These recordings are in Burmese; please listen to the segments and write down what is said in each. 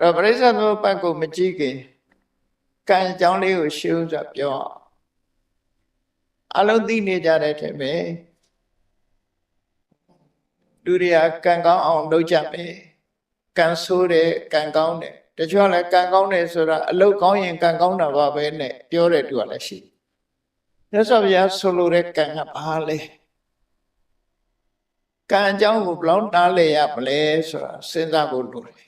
အဲ့တော့ပရိစ္ဆေသမုပ္ပါဒ်ကိုမကြည့်ခင်ကံအကြောင်းလေးကိုရှင်းဥစွာပြောအောင်အလုံးသိနေကြတဲ့ထင်ပဲလူတွေကကံကောင်းအောင်လုပ်ကြမယ်ကံဆိုးတယ်ကံကောင်းတယ်တချို့ကလည်းကံကောင်းတယ်ဆိုတာအလုတ်ကောင်းရင်ကံကောင်းတာပါပဲနဲ့ပြောတဲ့သူကလည်းရှိတယ်မြတ်စွာဘုရားဆိုလိုတဲ့ကံကဘာလဲကံအကြောင်းကိုဘယ်လောက်နားလည်ရမလဲဆိုတာစဉ်းစားဖို့လိုတယ်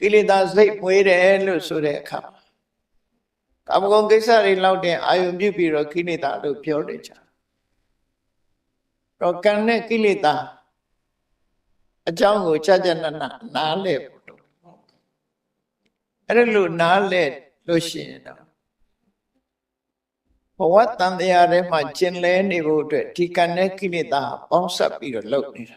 ကိလေသာစိတ်မွေးတယ်လို့ဆိုတဲ့အခါမှာကာမဂုဏ်ကိစ္စတွေလောက်တင်အာယုံပြုပြီးတော့ကိလေသာလို့ပြောနေကြတယ်တော့ကံနဲ့ကိလေသာအကြောင်းကိုကြာကြာနာနာနားလဲဖို့တော့အဲ့ဒါလို့နားလဲလို့ရှိရင်တော့ဘဝတန်တရားထဲမှာကျင်လဲနေဖို့အတွက်ဒီကံနဲ့ကိလေသာပေါင်းစပ်ပြီးတော့လုပ်နေတာ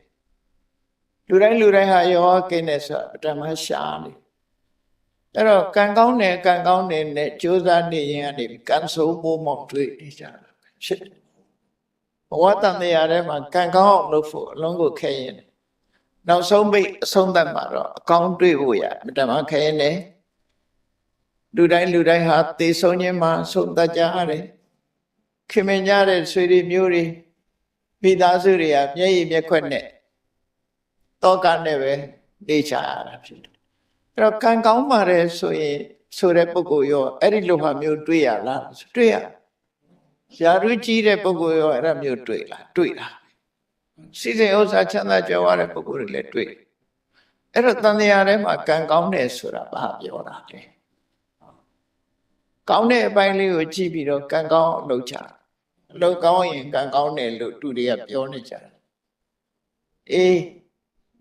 လူတိုင်းလူတိုင်းဟာယောဂကင်းတယ်ဆိုတာပထမရှားနေအဲ့တော့ကံကောင်းတယ်ကံကောင်းတယ်နဲ့ကြိုးစားနေရင်ကနေကံဆိုးမိုးမောက်တွေ့နေကြတာဖြစ်တယ်ဘဝတန်တရားထဲမှာကံကောင်းအောင်လုပ်ဖို့အလုံးကိုခဲရင်နောက်ဆုံးပိတ်အဆုံးသတ်မှာတော့အကောင်းတွေ့ဖို့ရပထမခဲရင်လည်းလူတိုင်းလူတိုင်းဟာသေဆုံးခြင်းမှာဆုံးသတ်ကြရတယ်ခင်မင်ကြတဲ့ဆွေတွေမျိုးတွေမိသားစုတွေကမျက်ရည်မျက်ခွက်နဲ့ တောကနဲ့ပဲနေချရတာဖြစ်တယ်အဲ့တော့ကံကောင်းပါတယ်ဆိုရင်ဆိုတဲ့ပုဂ္ဂိုလ်ရောအဲ့ဒီလိုဟာမျိုးတွေ့ရလားတွေ့ရရာထူးကြီးတဲ့ပုဂ္ဂိုလ်ရောအဲ့ဒါမျိုးတွေ့လားတွေ့လားစီစဉ်ဥစ္စာချမ်းသာကြွယ်ဝတဲ့ပုဂ္ဂိုလ်တွေလည်းတွေ့အဲ့တော့တန်တရားထဲမှာကံကောင်းတယ်ဆိုတာဘာပြောတာလဲကောင်းတဲ့အပိုင်းလေးကိုကြည့်ပြီးတော့ကံကောင်းလုပ်ကြအလုပ်ကောင်းရင်ကံကောင်းတယ်လို့သူတွေကပြောနေကြတယ်အေး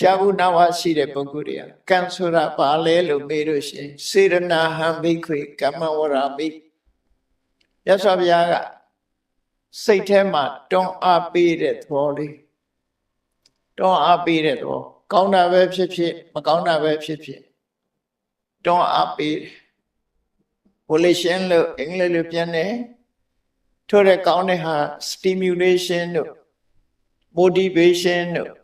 ကြာဘူးနာဝရှိတဲ့ပုဂ္ဂိုလ်တွေကကံဆိုတာဘာလဲလို့မေးလို့ရှိရင်စေရနာဟံဘိခွေကမ္မဝရမိရသော်ဗျာကစိတ်ထဲမှာတွန်းအားပေးတဲ့သဘောလေးတွန်းအားပေးတဲ့သဘောကောင်းတာပဲဖြစ်ဖြစ်မကောင်းတာပဲဖြစ်ဖြစ်တွန်းအားပေး volition လို့အင်္ဂလိပ်လိုပြန်တယ်ထို့တဲ့ကောင်းတဲ့ဟာ stimulation တို့ motivation တို့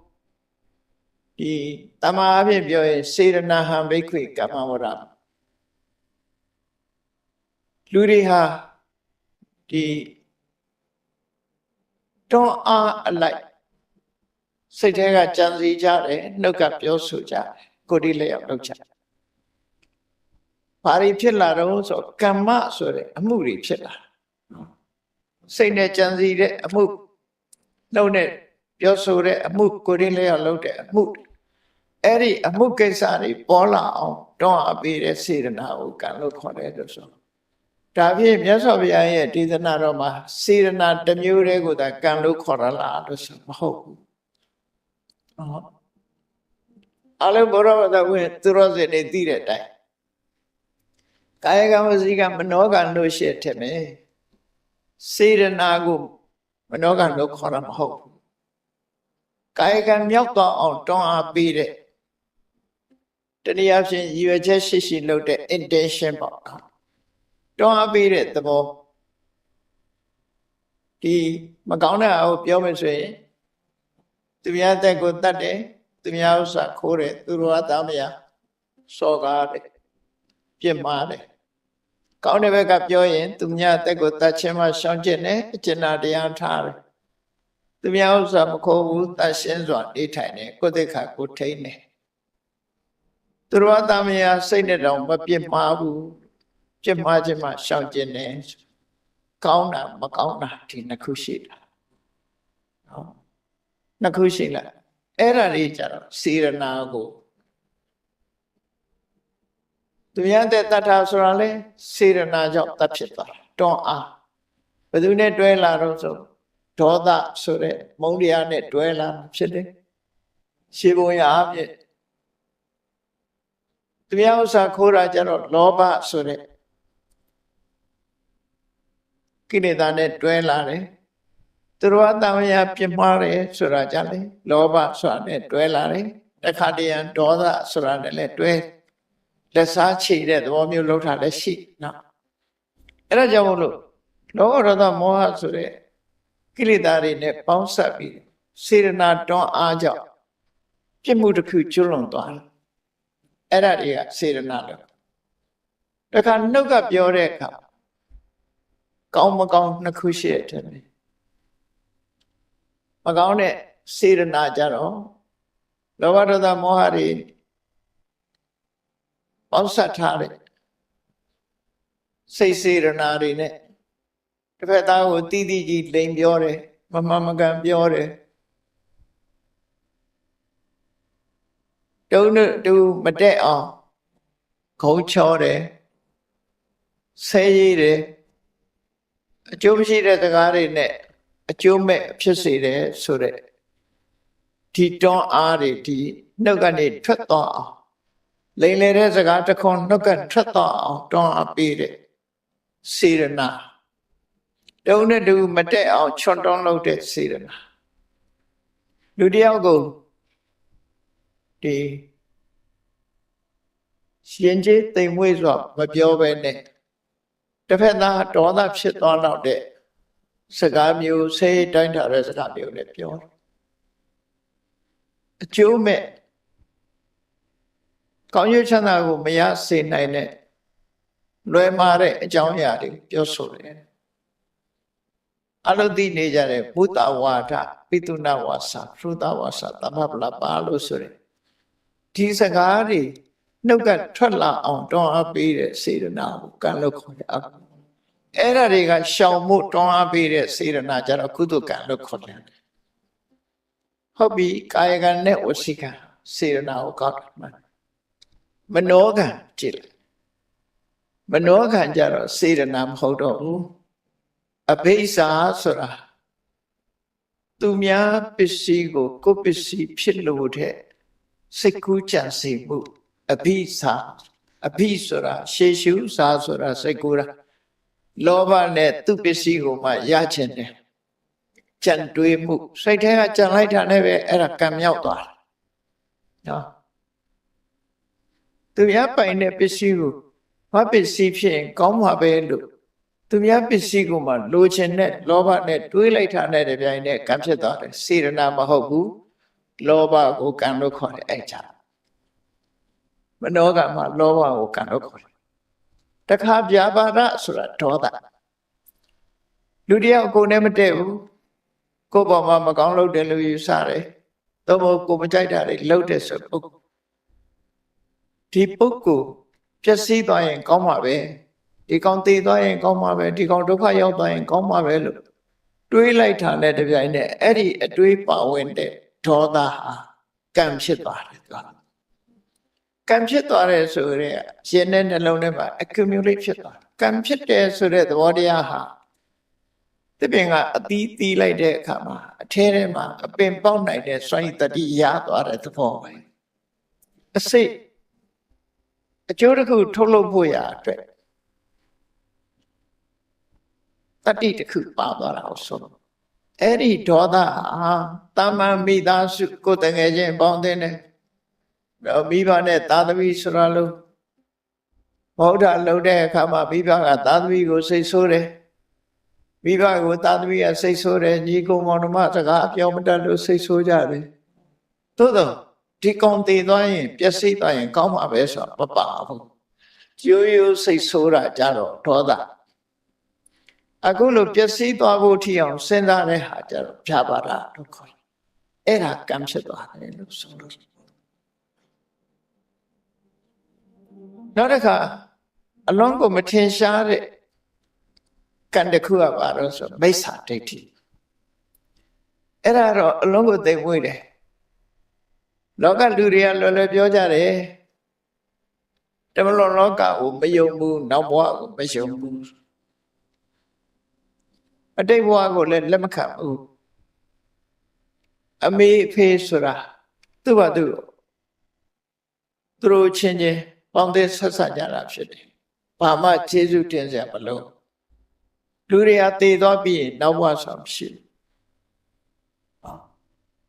ဒီတမာအဖြစ်ပြောရင်စေရနာဟံဘိခွေကမ္မဝရလူတွေဟာဒီတွန်းအားအလိုက်စိတ်ထဲကကြံစည်ကြတယ်နှုတ်ကပြောဆိုကြတယ်ကိုယ်ဒီလျောက်လုပ်ကြတယ်ဘာတွေဖြစ်လာတော့ဆိုကမ္မဆိုတဲ့အမှုတွေဖြစ်လာစိတ်နဲ့ကြံစည်တဲ့အမှုနှုတ်နဲ့ပြောဆိုတဲ့အမှုကိုယ်ဒီလျောက်လုပ်တဲ့အမှု အဲ့ဒီအမှုကိစ္စတွေပေါ်လာအောင်တွန်းအားပေးတဲ့စေတနာကိုကံလို့ခေါ်တယ်လို့ဆိုဒါဖြင့်မြတ်စွာဘုရားရဲ့ဒေသနာတော်မှာစေတနာတစ်မျိုးတည်းကိုသာကံလို့ခေါ်ရလားလို့ဆိုမဟုတ်ဘူးဟောအလုံးဘောရဝတ္တဝင်သူရောစင်နေသိတဲ့အတိုင်းကာယကံဝစီကံမနောကံလို့ရှိထက်မယ်စေတနာကိုမနောကံလို့ခေါ်တာမဟုတ်ဘူးကာယကံမြောက်တော့အောင်တွန်းအားပေးတဲ့ တနည်းအားဖြင့်ရည်ရွယ်ချက်ရှိရှိလုပ်တဲ့ intention ပေါ့နော်တွန်းအားပေးတဲ့သဘောဒီမကောင်းတဲ့အကိုပြောမယ်ဆိုရင်သူများတက်ကိုတတ်တယ်သူများဥစ္စာခိုးတယ်သူတို့ကသားမယားစော်ကားတယ်ပြစ်မှားတယ်ကောင်းတဲ့ဘက်ကပြောရင်သူများတက်ကိုတတ်ခြင်းမှရှောင်ကျင်တယ်အကျဉ်းတရားထားတယ်သူများဥစ္စာမခိုးဘူးတတ်ရှင်းစွာနေထိုင်တယ်ကိုယ်သက်ခါကိုထိန်းတယ် သူတို့ကသားမယားစိတ်နဲ့တောင်မပြစ်မှားဘူးပြစ်မှားခြင်းမှရှောင်ကျင်တယ်ကောင်းတာမကောင်းတာဒီနှစ်ခုရှိတာနော်နှစ်ခုရှိလားအဲ့ဒါလေးကြတော့စေရနာကိုသူများတဲ့တတ်တာဆိုတာလေစေရနာကြောင့်တတ်ဖြစ်သွားတာတွန်းအားဘယ်သူနဲ့တွဲလာတော့ဆိုဒေါသဆိုတဲ့မုန်းတရားနဲ့တွဲလာဖြစ်တယ်ရှေးဘုံရအဖြစ် သူများဥစ္စာခိုးတာကြတော့လောဘဆိုတဲ့ကိလေသာနဲ့တွဲလာတယ်သူတော်အတမယပြင်းမှားတယ်ဆိုတာကြလေလောဘဆိုတာနဲ့တွဲလာတယ်တခါတရံဒေါသဆိုတာနဲ့လည်းတွဲလက်စားချေတဲ့သဘောမျိုးလောက်တာလည်းရှိနော်အဲ့ဒါကြောင့်မို့လို့လောဘဒေါသမောဟဆိုတဲ့ကိလေသာတွေနဲ့ပေါင်းစပ်ပြီးစေရနာတွန်းအားကြောင့်ပြစ်မှုတစ်ခုကျွလွန်သွားတယ် အဲ့ဒါတွေကစေရနာလို့တခါနှုတ်ကပြောတဲ့အခါကောင်းမကောင်းနှစ်ခုရှိတဲ့တယ်မကောင်းတဲ့စေရနာကြတော့လောဘဒေါသမောဟတွေပေါင်းစပ်ထားတဲ့စိတ်စေရနာတွေနဲ့တစ်ဖက်သားကိုတီးတီးကြီးလိန်ပြောတယ်မမမကန်ပြောတယ် တုံးတူမတက်အောင်ခုံချောတယ်ဆဲရည်တယ်အကျိုးမရှိတဲ့စကားတွေနဲ့အကျိုးမဲ့ဖြစ်စေတယ်ဆိုတဲ့ဒီတွန်းအားတွေဒီနှုတ်ကနေထွက်သွားအောင်လိမ်လေတဲ့စကားတစ်ခွန်းနှုတ်ကထွက်သွားအောင်တွန်းအားပေးတဲ့စေရနာတုံးနဲ့တူမတက်အောင်ချွန်တွန်းလုပ်တဲ့စေရနာလူတယောက်ကို ဒီရှင်ကြီးတိမ်မွေးစွာမပြောဘဲနဲ့တစ်ဖက်သားဒေါသဖြစ်သွားတော့တဲ့စကားမျိုးဆဲတိုင်းထားတဲ့စကားမျိုးနဲ့ပြောတယ်အကျိုးမဲ့ကောင်းကျိုးချမ်းသာကိုမရစေနိုင်တဲ့လွယ်မာတဲ့အကြောင်းအရာတွေပြောဆိုတယ်အလုတိနေကြတဲ့ဘုဒ္ဓဝါဒပိတုနာဝါစာဖရုဒဝါစာတမပလပါလို့ဆိုတယ် ဒီစကားတွေနှုတ်ကထွက်လာအောင်တွန်းအားပေးတဲ့စေတနာကိုကံလို့ခေါ်တယ်အဲ့ဒါတွေကရှောင်မှုတွန်းအားပေးတဲ့စေရနာကြတော့ကုသကံလို့ခေါ်တယ်ဟုတ်ပြီကာယကံနဲ့ဝစီကံစေရနာကိုကောက်တယ်မနောကံကြည့်လိုက်မနောကံကြတော့စေရနာမဟုတ်တော့ဘူးအဘိဇာဆိုတာသူများပစ္စည်းကိုကိုယ်ပစ္စည်းဖြစ်လို့တဲ့ စိတ်ကူးကြံစီမှုအဘိဇာအဘိဆိုတာရှေရှုစာဆိုတာစိတ်ကူးတာလောဘနဲ့သူပစ္စည်းကိုမှရချင်တယ်ကြံတွေးမှုစိတ်ထဲကကြံလိုက်တာနဲ့ပဲအဲ့ဒါကံမြောက်သွားတာနော်သူများပိုင်တဲ့ပစ္စည်းကိုဘာပစ္စည်းဖြစ်ရင်ကောင်းမှာပဲလို့သူများပစ္စည်းကိုမှလိုချင်တဲ့လောဘနဲ့တွေးလိုက်တာနဲ့တပြိုင်နက်ကံဖြစ်သွားတယ်စေရနာမဟုတ်ဘူး လောဘကိုကံလို့ခေါ်တယ်အဲ့ကြမနောကမှာလောဘကိုကံလို့ခေါ်တယ်တခါပြာပါဒဆိုတာဒေါသလူတယောက်ကိုယ်နဲ့မတည့်ဘူးကိုယ့်ဘောမှာမကောင်းလုပ်တယ်လို့ယူဆတယ်သို့မဟုတ်ကိုမကြိုက်တာတွေလှုပ်တဲ့ဆိုပုဂ္ဂိုလ်ဒီပုဂ္ဂိုလ်ပျက်စီးသွားရင်ကောင်းမှာပဲဒီကောင်တည်သွားရင်ကောင်းမှာပဲဒီကောင်ဒုက္ခရောက်သွားရင်ကောင်းမှာပဲလို့တွေးလိုက်တာနဲ့တပြိုင်နက်အဲ့ဒီအတွေးပါဝင်တဲ့ ဒေါသဟာကံဖြစ်သွားတယ်သူကကံဖြစ်သွားတယ်ဆိုရဲရှင်တဲ့နှလုံးထဲမှာ accumulate ဖြစ်သွားတယ်ကံဖြစ်တယ်ဆိုတဲ့သဘောတရားဟာတပင်ကအသီးသီးလိုက်တဲ့အခါမှာအထဲထဲမှာအပင်ပေါက်နိုင်တဲ့စွန့်ရည်တတိရသွားတဲ့သဘောပဲအစိတ်အကျိုးတစ်ခုထုတ်လုပ်ဖို့ရအတွက်တတိတစ်ခုပါသွားတာကိုဆို အဲ့ဒီဒေါသဟာတာမန်မိသားစုကိုယ်တငယ်ချင်းပေါင်းတဲ့နဲ့မိဘနဲ့သာသမီဆိုရလို့ဗုဒ္ဓလုံတဲ့အခါမှာမိဘကသာသမီကိုစိတ်ဆိုးတယ်မိဘကိုသာသမီကစိတ်ဆိုးတယ်ညီကိုမောင်နှမစကားအပြောမတတ်လို့စိတ်ဆိုးကြတယ်သို့တော့ဒီကောင်တည်သွားရင်ပျက်စီးသွားရင်ကောင်းမှာပဲဆိုတော့မပါဘူးရိုးရိုးစိတ်ဆိုးတာကြတော့ဒေါသ အခုလိုပျက်စီးသွားဖို့ထီအောင်စဉ်းစားတဲ့ဟာကြတော့ဖြာပါတာလို့ခေါ်တယ်အဲ့ဒါကံဖြစ်သွားတယ်လို့ဆိုလို့နောက်တစ်ခါအလုံးကိုမထင်ရှားတဲ့ကံတစ်ခုကပါတော့ဆိုမိစ္ဆာဒိဋ္ဌိအဲ့ဒါတော့အလုံးကိုသိမ့်မွေးတယ်လောကလူတွေကလွယ်လွယ်ပြောကြတယ်တမလောလောကကိုမယုံဘူးနောက်ဘဝကိုမယုံဘူး အတိတ်ဘဝကိုလည်းလက်မခံဘူးအမေအဖေဆိုတာသူ့ဘာသူသူတို့ချင်းချင်းပေါင်းတဲ့ဆက်ဆက်ကြတာဖြစ်တယ်ဘာမှကျေးဇူးတင်စရာမလိုလူတွေကတည်သွားပြီးရင်နောက်ဘဝဆိုတာမရှိဘူး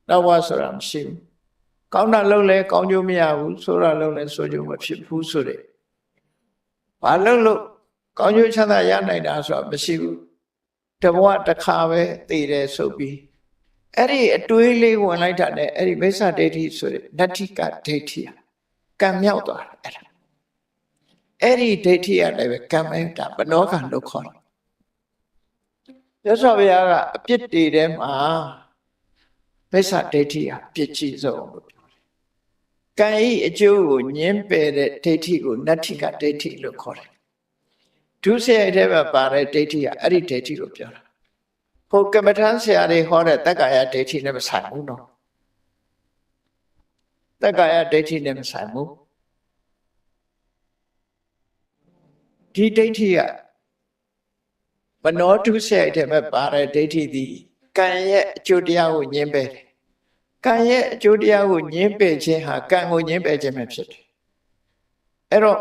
နောက်ဘဝဆိုတာမရှိဘူးကောင်းတာလုပ်လဲကောင်းကျိုးမရဘူးဆိုရလုပ်လဲဆိုကျိုးမဖြစ်ဘူးဆိုတဲ့ဘာလုပ်လို့ကောင်းကျိုးချမ်းသာရနိုင်တာဆိုတာမရှိဘူး တဘဝတစ်ခါပဲတည်တယ်ဆိုပြီးအဲ့ဒီအတွေးလေးဝင်လိုက်တာနဲ့အဲ့ဒီမိစ္ဆာဒိဋ္ဌိဆိုတဲ့နတ္ထိကဒိဋ္ဌိဟာကံမြောက်သွားတယ်အဲ့ဒါအဲ့ဒီဒိဋ္ဌိရလည်းပဲကံမဲတာဘနောကံလို့ခေါ်တယ်ရသော်ဘုရားကအပြစ်တွေထဲမှာမိစ္ဆာဒိဋ္ဌိဟာပြစ်ကြီးဆုံးလို့ပြောတယ်။ကံဤအကျိုးကိုညင်းပယ်တဲ့ဒိဋ္ဌိကိုနတ္ထိကဒိဋ္ဌိလို့ခေါ်တယ်။ ဒုစရိုက်ထဲမှာပါတဲ့ဒိဋ္ဌိကအဲ့ဒီဒိဋ္ဌိကိုပြောတာ။ဟိုကမ္မထမ်းဆရာတွေဟောတဲ့တက္ကာယဒိဋ္ဌိနဲ့မဆိုင်ဘူးနော်။တက္ကာယဒိဋ္ဌိနဲ့မဆိုင်ဘူး။ဒီဒိဋ္ဌိကမနောတုဆက်တဲ့မဲ့ပါတဲ့ဒိဋ္ဌိသည်ကံရဲ့အကျိုးတရားကိုညှင်းပယ်တယ်။ကံရဲ့အကျိုးတရားကိုညှင်းပယ်ခြင်းဟာကံကိုညှင်းပယ်ခြင်းပဲဖြစ်တယ်။အဲ့တော့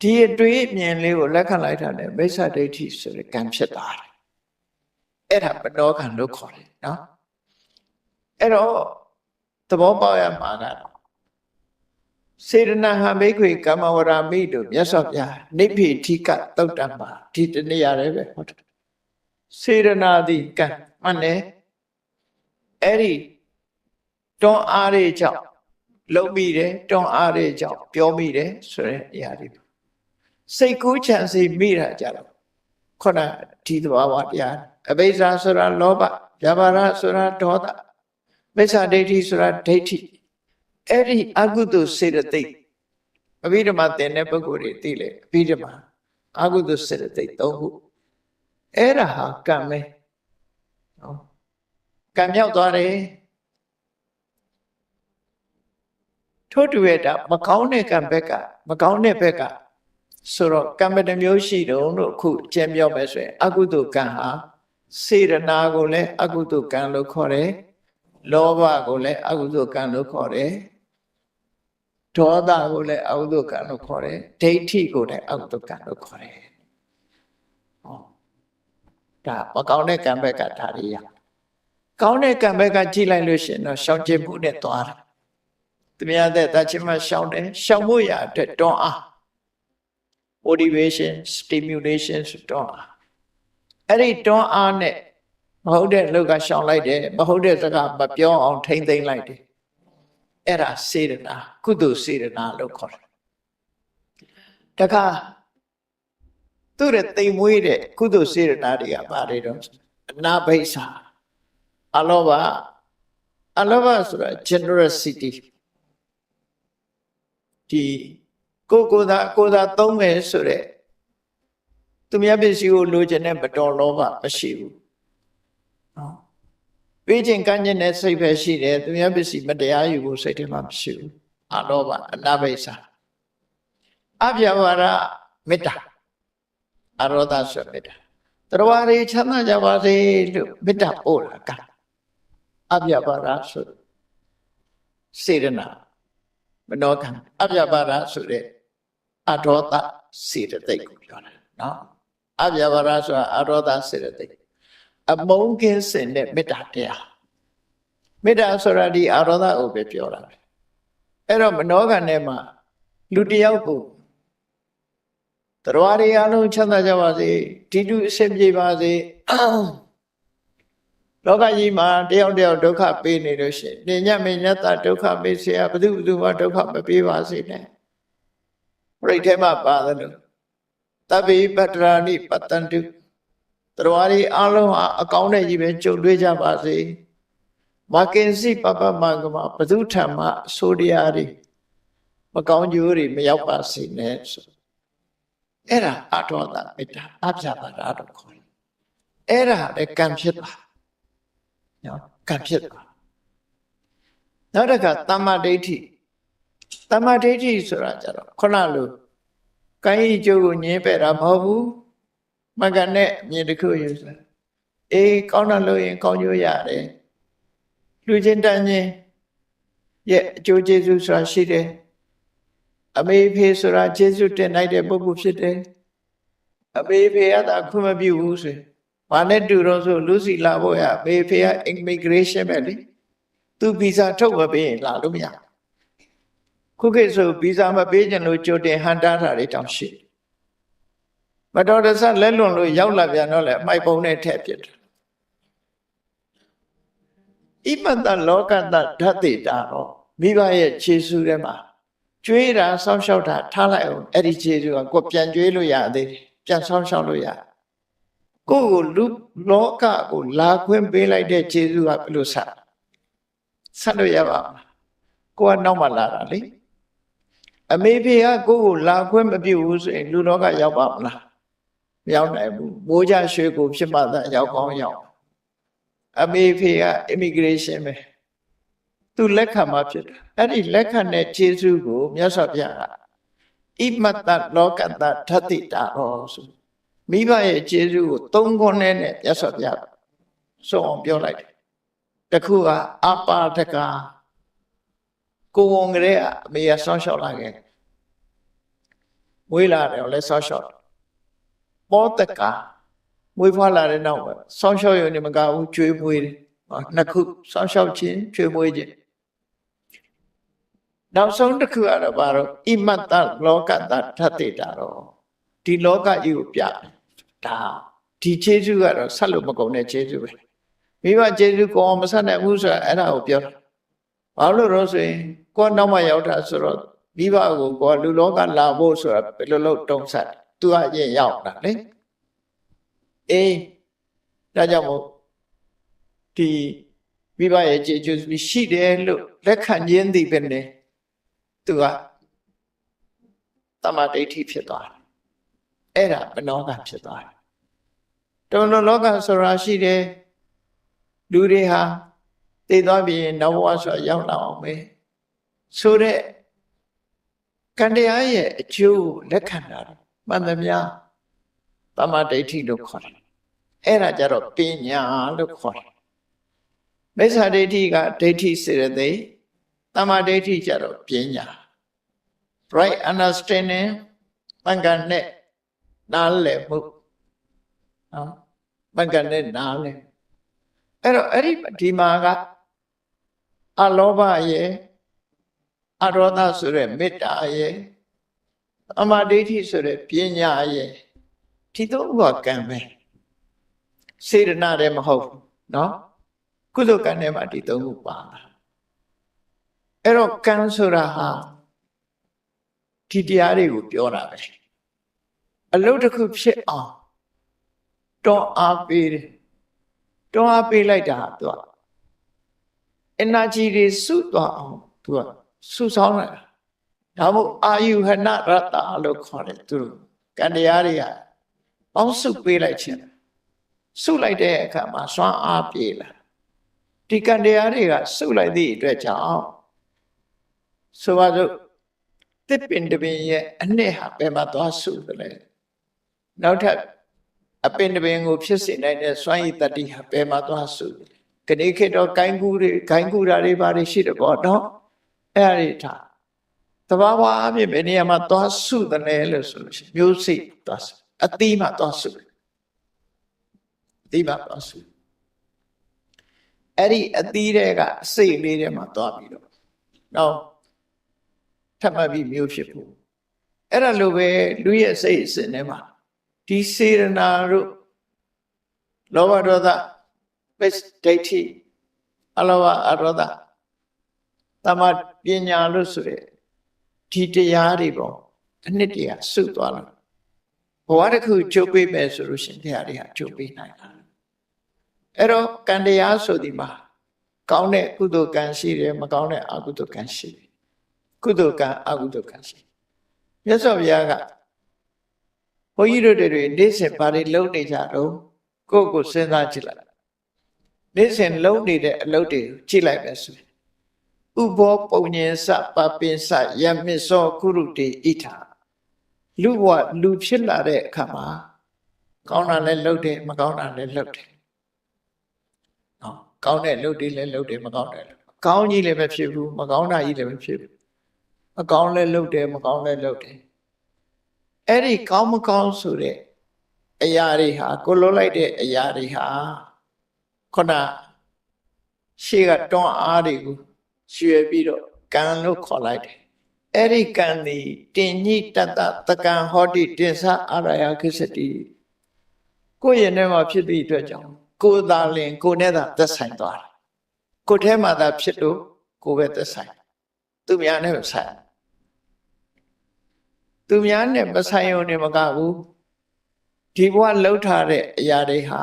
ဒီအတွေးမြင်လေးကိုလက်ခံလိုက်တာနဲ့မိစ္ဆာဒိဋ္ဌိဆိုတဲ့ကံဖြစ်သွားတယ်အဲ့ဒါပနောကံလို့ခေါ်တယ်နော်အဲ့တော့သဘောပေါက်ရမှာကတော့စေရနာဟံဘိခွေကမ္မဝရမိတို့မြတ်စွာဘုရားနိဗ္ဗေထိကတုတ်တံမှာဒီတနေရာလည်းပဲဟောတယ်စေရနာသည်ကံမှန်တယ်အဲ့ဒီတွန်းအားတွေကြောင့်လုံမိတယ်တွန်းအားတွေကြောင့်ပြောမိတယ်ဆိုတဲ့အရာတွေ စိတ်ကူးချမ်းစိမိတာကြတော့ခုနဒီသဘာဝတရားအဘိဇာဆိုတာလောဘဗျာပါဒဆိုတာဒေါသမိစ္ဆာဒိဋ္ဌိဆိုတာဒိဋ္ဌိအဲ့ဒီအကုသိုလ်စေတသိက်အဘိဓမ္မာသင်တဲ့ပုဂ္ဂိုလ်တွေသိလေအဘိဓမ္မာအကုသိုလ်စေတသိက်သုံးခုအဲ့ဒါဟာကံပဲနော်ကံမြောက်သွားတယ်ထို့တူရဲ့ဒါမကောင်းတဲ့ကံဘက်ကမကောင်းတဲ့ဘက်က ဆိုတော့ကံမတမျိုးရှိတုံးလို့အခုကျမ်းပြောမယ်ဆိုရင် အကုသိုလ်ကံဟာစေရနာကိုလည်းအကုသိုလ်ကံလို့ခေါ်တယ်လောဘကိုလည်းအကုသိုလ်ကံလို့ခေါ်တယ်ဒေါသကိုလည်းအကုသိုလ်ကံလို့ခေါ်တယ်ဒိဋ္ဌိကိုလည်းအကုသိုလ်ကံလို့ခေါ်တယ်ဟောဒါမကောင်းတဲ့ကံဘက်ကဒါတွေရကောင်းတဲ့ကံဘက်ကကြည့်လိုက်လို့ရှိရင်တော့ရှောင်ကျဉ်မှုနဲ့သွားတာသူများတဲ့တချင်းမရှောင်တယ်ရှောင်ဖို့ရအတွက်တွန်းအား motivation stimulation ဆိုတွန်းအားအဲ့ဒီတွန်းအားနဲ့မဟုတ်တဲ့လောက်ကရှောင်လိုက်တယ်မဟုတ်တဲ့စကားမပြောအောင်ထိမ့်သိမ့်လိုက်တယ်အဲ့ဒါစေတနာကုသိုလ်စေတနာလို့ခေါ်တယ်တခါသူ့ရဲ့တိမ်မွေးတဲ့ကုသိုလ်စေတနာတွေကပါတယ်တော့အနာဘိဆာအလောဘအလောဘဆိုတာ generosity ဒီ ကိုကိုယ်သာကိုယ်သာသုံးမယ်ဆိုတဲ့သူများပစ္စည်းကိုလိုချင်တဲ့မတော်လောဘမရှိဘူးနော်ပေးခြင်းကမ်းခြင်းနဲ့စိတ်ပဲရှိတယ်သူများပစ္စည်းမတရားယူဖို့စိတ်ထဲမှာမရှိဘူးအလောဘအနာဘိဆာအပြဘာရမေတ္တာအရောဒဆိုမေတ္တာတရားရီချမ်းသာကြပါစေလို့မေတ္တာပို့လာကအပြဘာရဆိုစေရနာမနောကံအပြပါဒဆိုတဲ့ အရောဒစေတသိက်ကိုပြောတာနော်အပြပါဒဆိုတာအရောဒစေတသိက်အမုန်းကင်းစင်တဲ့မေတ္တာတရားမေတ္တာဆိုတာဒီအရောဒကိုပဲပြောတာပဲအဲ့တော့မနောကံထဲမှာလူတစ်ယောက်ကိုတရားတွေအလုံးချမ်းသာကြပါစေဒီလူအဆင်ပြေပါစေလောကကြီးမှာတယောက်တယောက်ဒုက္ခပေးနေလို့ရှိရင်ညမညတဒုက္ခပေးเสียဘယ်သူဘယ်သူမှဒုက္ခမပေးပါစေနဲ့ ပြိဋ္ဌဲမှာပါတယ်လို့တပိပတ္တရာနိပတ္တန္တုတရားတွေအလုံးဟာအကောင်းတဲ့ကြီးပဲကြုံတွေ့ကြပါစေမကင်စီပပမင်္ဂမဘသူထံမှဆိုတရားတွေမကောင်းကျိုးတွေမရောက်ပါစေနဲ့ဆိုအဲ့ဒါအထောတာမေတ္တာအပြပါတာတော့ခေါ်တယ်အဲ့ဒါလည်းကံဖြစ်ပါနော်ကံဖြစ်ပါနောက်တစ်ခါတမ္မာဒိဋ္ဌိ တမ္မာဒိဋ္ဌိဆိုတာကြတော့ခုနလိုကိုင်းဤကျိုးကိုညင်းပယ်တာမဟုတ်ဘူးမကနဲ့မြင်တစ်ခုယူဆိုအေးကောင်းတာလို့ရင်ကောင်းကျိုးရတယ်လူချင်းတန်းချင်းရဲ့အကျိုးကျေးဇူးဆိုတာရှိတယ်အမေဖေဆိုတာကျေးဇူးတင်လိုက်တဲ့ပုဂ္ဂိုလ်ဖြစ်တယ်အမေဖေကသာခွင့်မပြုဘူးဆိုဘာနဲ့တူတော့ဆိုလူစီလာဖို့ရအမေဖေက immigration ပဲလေသူဗီဇာထုတ်မပေးရင်လာလို့မရ ခုခေတ်ဆိုဗီဇာမပေးခြင်းလို့ကြိုတင်ဟန်တားတာတွေတောင်ရှိမတော်တဆလက်လွန်လို့ရောက်လာပြန်တော့လေအမိုက်ပုံနဲ့ထည့်ပြစ်တယ်ဣမတလောကတဓာတိတာတော့မိဘရဲ့ခြေဆူထဲမှာကျွေးတာစောင့်ရှောက်တာထားလိုက်အောင်အဲ့ဒီခြေဆူကကိုပြန်ကျွေးလို့ရသေးတယ်ပြန်စောင့်ရှောက်လို့ရကိုယ့်ကိုလူလောကကိုလာခွင့်ပေးလိုက်တဲ့ခြေဆူကဘယ်လိုဆက်ဆက်လို့ရပါ့မလားကိုကနောက်မှလာတာလေ အမေဖေကကိုယ့်ကိုလာခွင့်မပြုဘူးဆိုရင်လူလောကရောက်ပါမလားမရောက်နိုင်ဘူးမိုးကြရွှေကိုဖြစ်မှသာရောက်ကောင်းရောက်အမေဖေက immigration ပဲသူလက်ခံမှဖြစ်တယ်အဲ့ဒီလက်ခံတဲ့ခြေဆုကိုမြတ်စွာဘုရားကဣမတ္တလောကတ္တဓတ္တိတာဟောဆိုမိဘရဲ့ခြေဆုကိုသုံးခွန်းနဲ့မြတ်စွာဘုရားဆုံးအောင်ပြောလိုက်တယ်တခုကအပါဒက ကိုဝန်ကလေးကအမေကဆောင်းလျှောက်လာခဲ့မွေးလာတယ်လဲဆောင်းလျှောက်ပောတကမွေးဖွားလာတဲ့နောက်ပဲဆောင်းလျှောက်ရုံနဲ့မကဘူးကျွေးမွေးတယ်နှစ်ခုဆောင်းလျှောက်ခြင်းကျွေးမွေးခြင်းနောက်ဆုံးတစ်ခုကတော့ဘာတော့ဣမတ္တလောကတ္တထတ္တိတာတော့ဒီလောကကြီးကိုပြဒါဒီခြေစုကတော့ဆက်လို့မကုန်တဲ့ခြေစုပဲမိဘခြေစုကောမဆက်နိုင်ဘူးဆိုတာအဲ့ဒါကိုပြောတာ ဘာလို့လို့ဆိုရင်ကိုယ်နောက်မှရောက်တာဆိုတော့မိဘကိုကိုယ်လူလောကလာဖို့ဆိုတာဘယ်လိုလုပ်တုံးဆက်သူကအရင်ရောက်တာလေအေးဒါကြောင့်မို့ဒီမိဘရဲ့ခြေကျူးရှိတယ်လို့လက်ခံခြင်းသည်ပဲနဲ့သူကတမ္မာဒိဋ္ဌိဖြစ်သွားတယ်အဲ့ဒါဘနောကဖြစ်သွားတယ်တုံလောလောကဆိုတာရှိတယ်လူတွေဟာ တည်သွားပြီးနဝဝဆိုရောက်လာအောင်ပဲဆိုတဲ့ကံတရားရဲ့အကျိုးလက်ခံတာမှန်သမျှတမ္မာဒိဋ္ဌိလို့ခေါ်တယ်အဲ့ဒါကြတော့ပညာလို့ခေါ်တယ်မိစ္ဆာဒိဋ္ဌိကဒိဋ္ဌိစေရသိက်တမ္မာဒိဋ္ဌိကြတော့ပညာ right understanding တန်ခါနဲ့နားလည်မှုနော်တန်ခါနဲ့နားလည်အဲ့တော့အဲ့ဒီဒီမှာက အလောဘရဲ့ အရောဒဆိုတဲ့မေတ္တာရဲ့အမဒိဋ္ဌိဆိုတဲ့ပညာရဲ့ဒီသုံးခုကကံပဲစေတနာလည်းမဟုတ်ဘူးเนาะကုသိုလ်ကံထဲမှာဒီသုံးခုပါလာအဲ့တော့ကံဆိုတာဟာဒီတရားတွေကိုပြောတာပဲအလုပ်တစ်ခုဖြစ်အောင်တွန်းအားပေးတယ်တွန်းအားပေးလိုက်တာသူက energy တွေစုသွားအောင်သူကစုဆောင်းလိုက်တာဒါမို့အာယုဟနရတ္တလို့ခေါ်တယ်သူတို့ကံတရားတွေကပေါင်းစုပေးလိုက်ခြင်းစုလိုက်တဲ့အခါမှာစွမ်းအားပြေလာဒီကံတရားတွေကစုလိုက်သည့်အတွက်ကြောင့်ဆိုပါစို့တစ်ပင်တစ်ပင်ရဲ့အနှစ်ဟာဘယ်မှာသွားစုတယ်လဲနောက်ထပ်အပင်တစ်ပင်ကိုဖြစ်စေနိုင်တဲ့စွမ်းရည်တတ္တိဟာဘယ်မှာသွားစုတယ် ခဏခေတ်တော့ဂိုင်းကူးတွေဂိုင်းကူးတာတွေဘာတွေရှိတယ်ပေါ့နော်အဲ့ဒါတွေထားတဘာဝအဖြစ်ဘယ်နေရာမှာသွားစုတယ်လဲလို့ဆိုလို့ရှိရင်မျိုးစိတ်သွားစုအသီးမှာသွားစုတယ်အသီးမှာသွားစုအဲ့ဒီအသီးတွေကအစိတ်လေးတွေမှာသွားပြီးတော့နောက်ထပ်မှတ်ပြီးမျိုးဖြစ်ဖို့အဲ့ဒါလိုပဲလူရဲ့စိတ်အစဉ်ထဲမှာဒီစေရနာတို့လောဘဒေါသ ပစ္စဒိဋ္ဌိအလောဘအရောဒတမပညာလို့ဆိုရယ်ဒီတရားတွေပေါ့အနှစ်တည်းစုသွားလာဘဝတစ်ခုကျုပ်ပေးမယ်ဆိုလို့ရှင်တရားတွေကကျုပ်ပေးနိုင်တာအဲ့တော့ကံတရားဆိုဒီမှာကောင်းတဲ့ကုသိုလ်ကံရှိတယ်မကောင်းတဲ့အကုသိုလ်ကံရှိတယ်ကုသိုလ်ကံအကုသိုလ်ကံရှိမြတ်စွာဘုရားကဘုန်းကြီးတို့တွေနေ့စဉ်ဘာတွေလုပ်နေကြတော့ကိုယ့်ကိုယ်စဉ်းစားကြည့်လိုက် နေ့စဉ်လုံးနေတဲ့အလုပ်တွေကိုကြည့်လိုက်ပဲဆိုရင်ဥဘောပုံညင်စပပင်စယမစ္စောကုရုတေဣထာလူဘဝလူဖြစ်လာတဲ့အခါမှာကောင်းတာလည်းလုပ်တယ်မကောင်းတာလည်းလုပ်တယ်နော်ကောင်းတဲ့လုပ်တယ်လည်းလုပ်တယ်မကောင်းတယ်လည်းကောင်းကြီးလည်းမဖြစ်ဘူးမကောင်းတာကြီးလည်းမဖြစ်ဘူးမကောင်းလည်းလုပ်တယ်မကောင်းလည်းလုပ်တယ်အဲ့ဒီကောင်းမကောင်းဆိုတဲ့အရာတွေဟာကိုလုံးလိုက်တဲ့အရာတွေဟာ ခုနရှေ့ကတွန်းအားတွေကိုရွှေပြီးတော့ကံလို့ခေါ်လိုက်တယ်အဲ့ဒီကံဒီတင်ညိတတတကံဟောတိတင်္စအာရယခိစတိကိုယ့်ရဲ့ထဲမှာဖြစ်သည့်အတွက်ကြောင့်ကိုယ်သာလင်ကိုယ်နဲ့သာသက်ဆိုင်သွားတာကိုယ်ထဲမှာသာဖြစ်လို့ကိုယ်ပဲသက်ဆိုင်သူများနဲ့မဆိုင်သူများနဲ့မဆိုင်ုံနဲ့မကဘူးဒီဘဝလှုပ်ထားတဲ့အရာတွေဟာ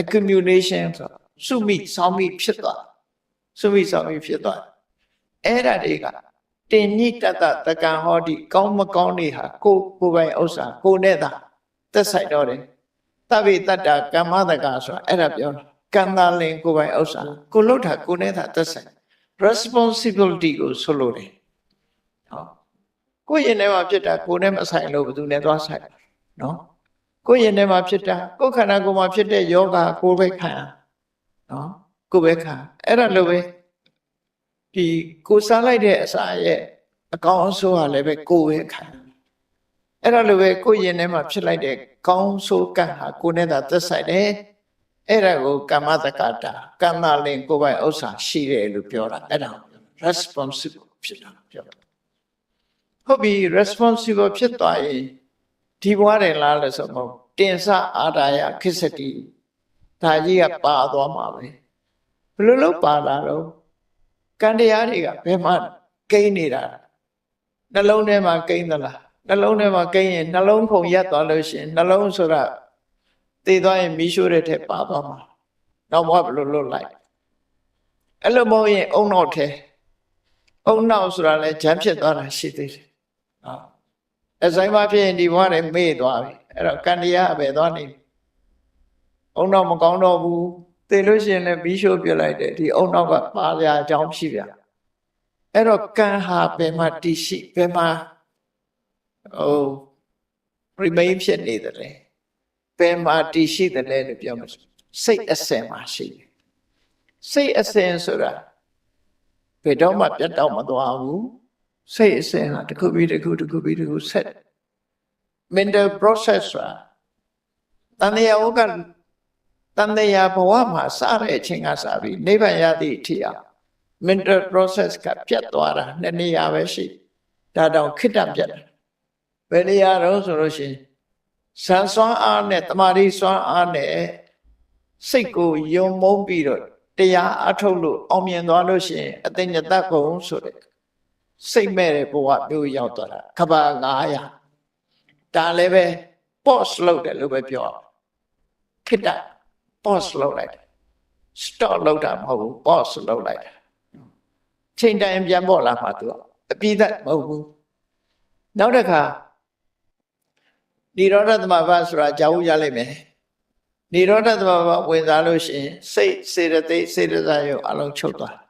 accumulation ဆိုစုမိဆောင်းမိဖြစ်သွားစုမိဆောင်းမိဖြစ်သွားအဲ့ဒါတွေကတင်ညိတတတကံဟောတိကောင်းမကောင်းတွေဟာကိုကိုယ်ပိုင်ဥစ္စာကိုနဲ့သာသက်ဆိုင်တော့တယ်တဗ္ဗေတတ္တကမ္မတကဆိုတာအဲ့ဒါပြောတာကံသာလင်ကိုယ်ပိုင်ဥစ္စာကိုလှုပ်တာကိုနဲ့သာသက်ဆိုင် responsibility ကိုဆိုလိုတယ်ဟောကိုယ့်ရင်ထဲမှာဖြစ်တာကိုနဲ့မဆိုင်လို့ဘယ်သူနဲ့သွားဆိုင်နော် ကိုယ့်ရင်ထဲမှာဖြစ်တာကိုယ်ခန္ဓာကိုယ်မှာဖြစ်တဲ့ယောဂကိုယ်ပဲခံနော်ကိုယ်ပဲခံအဲ့ဒါလိုပဲဒီကိုစားလိုက်တဲ့အစာရဲ့အကောင်းအဆိုးဟာလည်းပဲကိုယ်ပဲခံအဲ့ဒါလိုပဲကိုယ်ရင်ထဲမှာဖြစ်လိုက်တဲ့ကောင်းဆိုးကံဟာကိုယ်နဲ့သာသက်ဆိုင်တယ်အဲ့ဒါကိုကမ္မတက္ကတာကမ္မလင်ကိုယ်ပိုင်ဥစ္စာရှိတယ်လို့ပြောတာအဲ့ဒါ responsible ဖြစ်တာပြောတာဟုတ်ပြီ responsible ဖြစ်သွားရင် ဒီဘဝတယ်လားလို့ဆိုမဟုတ်တင်စအာရာယခိစ္စတိဒါကြီးကပါသွားမှာပဲဘယ်လိုလုပ်ပါလာတော့ကံတရားတွေကဘယ်မှာကိန်းနေတာနှလုံးထဲမှာကိန်းသလားနှလုံးထဲမှာကိန်းရင်နှလုံးခုန်ရက်သွားလို့ရှိရင်နှလုံးဆိုတာသိသွားရင်မီးရှို့တဲ့ထက်ပါသွားမှာနောက်ဘဝဘယ်လိုလွတ်လိုက်အဲ့လိုမဟုတ်ရင်အုံနောက်ထဲအုံနောက်ဆိုတာလဲဂျမ်းဖြစ်သွားတာရှိသေးတယ်နော် အဆိုင်မဖြစ်ရင်ဒီဘဝနဲ့မေ့သွားပြီအဲ့တော့ကံတရားပဲသွားနေပြီအုံနောက်မကောင်းတော့ဘူးသိလို့ရှိရင်လည်းမီးရှို့ပြလိုက်တယ်ဒီအုံနောက်ကပါရအကြောင်းဖြစ်ပြအဲ့တော့ကံဟာဘယ်မှာတည်ရှိဘယ်မှာဟို remain ဖြစ်နေတယ်လဲဘယ်မှာတည်ရှိတယ်လဲလို့ပြောမှာစိတ်အစင်မှာရှိတယ်စိတ်အစင်ဆိုတာဘယ်တော့မှပြတ်တော့မသွားဘူး စိတ်အစင်ဟာတစ်ခုပြီးတစ်ခုတစ်ခုပြီးတစ်ခုဆက် mental process ဆိုတာတန်တရားဝကတန်တရားဘဝမှာစတဲ့အချိန်ကစပြီးနိဗ္ဗာန်ရသည့်အထိအောင် mental process ကပြတ်သွားတာနှစ်နေရာပဲရှိဒါတောင်ခိတ္တပြတ်တယ်ဘယ်နေရာတော့ဆိုလို့ရှိရင်ဇန်စွမ်းအားနဲ့တမာရီစွမ်းအားနဲ့စိတ်ကိုယုံမုန်းပြီးတော့တရားအထုတ်လို့အောင်မြင်သွားလို့ရှိရင်အသိဉာဏ်ကုံဆိုတဲ့ စိတ်မဲ့တဲ့ဘဝမျိုးရောက်သွားတာခဘာ900ဒါလည်းပဲ pause လုပ်တယ်လို့ပဲပြောအောင်ခိတ္တ pause လုပ်လိုက်တယ် stop လုပ်တာမဟုတ်ဘူး pause လုပ်လိုက်တယ်ချိန်တိုင်းပြန်ပေါ်လာမှာသူကအပြည့်သက်မဟုတ်ဘူးနောက်တစ်ခါនិရောဓသမဘာဆိုတာကြောက်ရလိမ့်မယ်និရောဓသမဘာဝင်စားလို့ရှိရင်စိတ်စေတသိက်စေတစာရုပ်အလုံးချုပ်သွားတ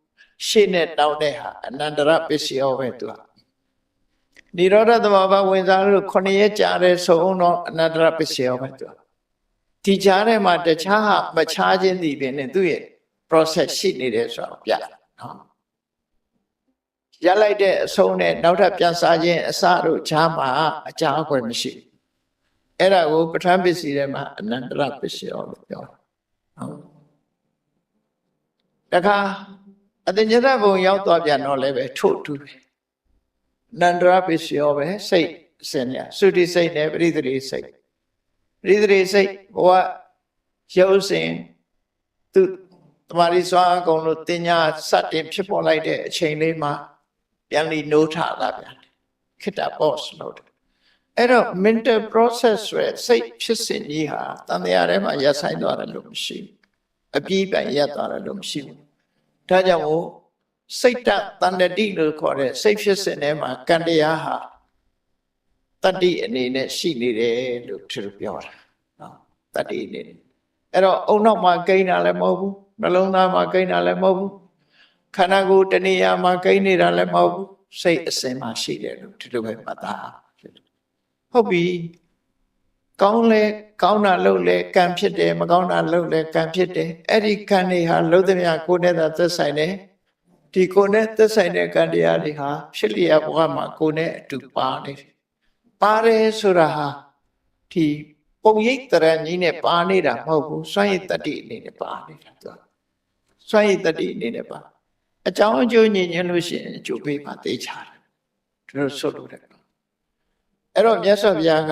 ရှေ့နဲ့တောင်းတဲ့ဟာအနန္တရပစ္စယောပဲသူကនិရောဓသမဘာဝင်စားလို့ခုနှစ်ရက်ကြာတဲ့ဆုံးတော့အနန္တရပစ္စယောပဲသူကဒီကြားထဲမှာတခြားဟာမခြားခြင်းဒီပင်နဲ့သူ့ရဲ့ process ရှိနေတယ်ဆိုတော့ပြနော်ရလိုက်တဲ့အဆုံးနဲ့နောက်ထပ်ပြန်စားခြင်းအစတို့ခြားမှာအကြာအကွယ်မရှိဘူးအဲ့ဒါကိုပဋ္ဌာန်းပစ္စည်းထဲမှာအနန္တရပစ္စယောလို့ပြောတယ်ဟုတ်တခါ အတ္တညတဘုံရောက်သွားပြန်တော့လည်းပဲထို့တူတယ်နန္ဒရပစ္စယောပဲစိတ်အစင်ညာသုတိစိတ်နဲ့ပရိသေရိစိတ်ပရိသေရိစိတ်ဘဝရုပ်စဉ်သူတမာရီစွာအကုန်လို့တင်ညာစတင်ဖြစ်ပေါ်လိုက်တဲ့အချိန်လေးမှာပြန်လီနိုးထလာပြန်တယ်ခိတ္တ boss လို့တယ်အဲ့တော့ mental process ဆိုရယ်စိတ်ဖြစ်စဉ်ကြီးဟာတန်တရားထဲမှာရပ်ဆိုင်သွားတယ်လို့မရှိဘူးအပြည့်ပိုင်ရပ်သွားတယ်လို့မရှိဘူး ဒါကြောင့်မို့စိတ်တတန်တတိလို့ခေါ်တဲ့စိတ်ဖြစ်စဉ်ထဲမှာကံတရားဟာတတ္တိအနေနဲ့ရှိနေတယ်လို့သူတို့ပြောတာနော်တတ္တိအနေနဲ့အဲ့တော့အုံနောက်မှာကိန်းတာလည်းမဟုတ်ဘူးနှလုံးသားမှာကိန်းတာလည်းမဟုတ်ဘူးခန္ဓာကိုယ်တဏှာမှာကိန်းနေတာလည်းမဟုတ်ဘူးစိတ်အစဉ်မှာရှိတယ်လို့ဒီလိုပဲမှတ်သားဟုတ်ပြီ ကောင်းလဲကောင်းတာလုပ်လဲကံဖြစ်တယ်မကောင်းတာလုပ်လဲကံဖြစ်တယ်အဲ့ဒီကံတွေဟာလုံးသမျှကိုယ်နဲ့သာသက်ဆိုင်တယ်ဒီကိုယ်နဲ့သက်ဆိုင်တဲ့ကံတရားတွေဟာဖြစ်လျက်ဘဝမှာကိုယ်နဲ့အတူပါနေတယ်ပါတယ်ဆိုတာဟာဒီပုံရိပ်တရံကြီးနဲ့ပါနေတာမဟုတ်ဘူးစွန့်ရည်တတိအနေနဲ့ပါနေတာသူစွန့်ရည်တတိအနေနဲ့ပါအကြောင်းအကျိုးညင်ညင်လို့ရှိရင်အကျိုးပေးပါသိချတယ်သူတို့ဆွလို့တယ်အဲ့တော့မြတ်စွာဘုရားက